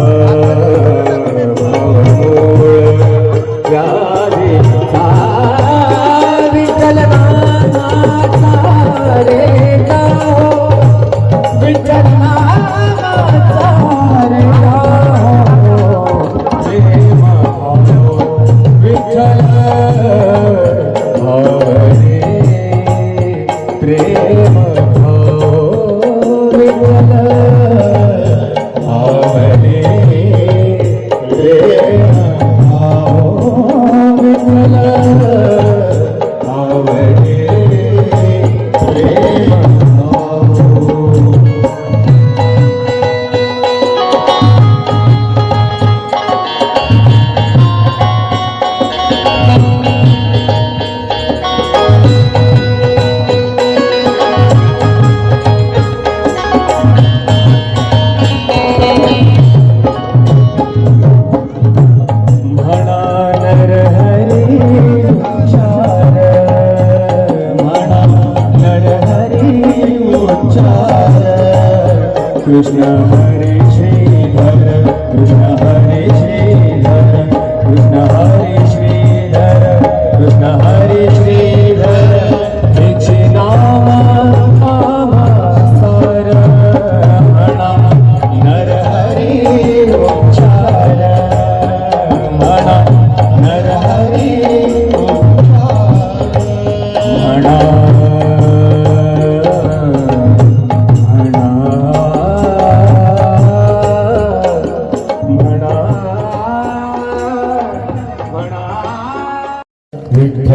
Amen. Krishna.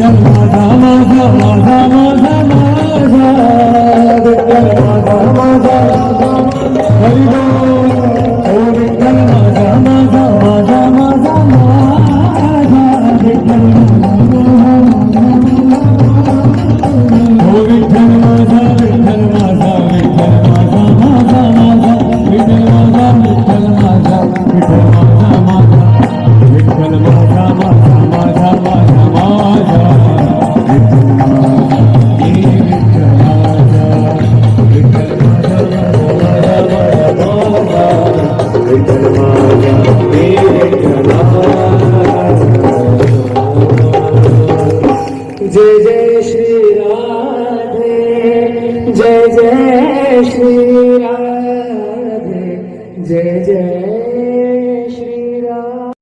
Rama Rama Rama Rama जय जय श्री राधे जय जय श्री राधे जय जय Shri Radhe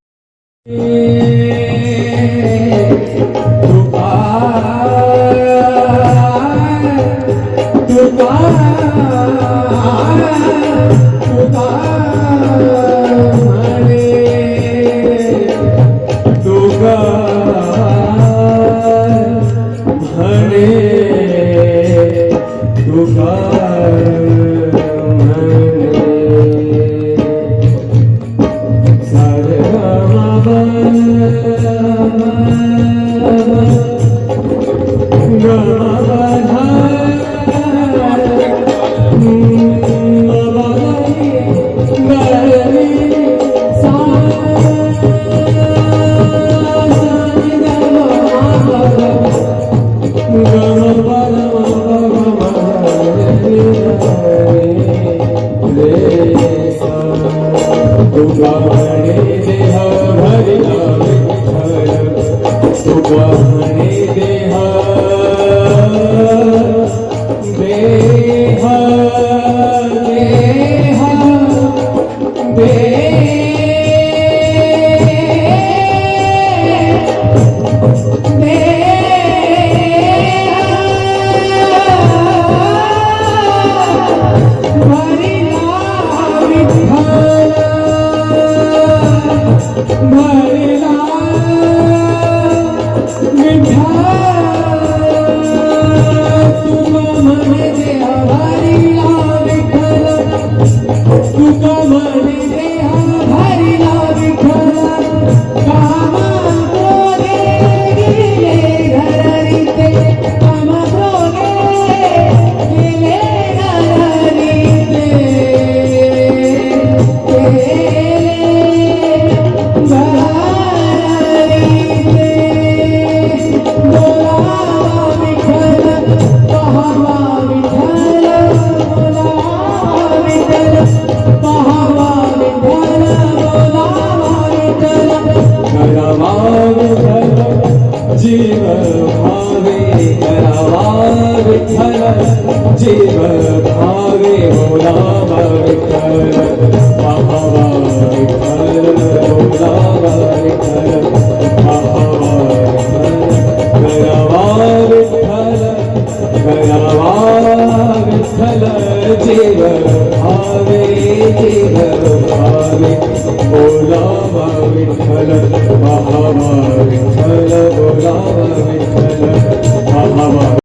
Brahma Vitthal जीव भावे बोलावा विठ्ठल पाहावा विठ्ठल बोलावा विठ्ठल पाहावा विठ्ठल विठ्ठल करावा विठ्ठल जीव भावे जीव भावे बोलावा विठ्ठल पाहावा विठ्ठल बोलावा विठ्ठल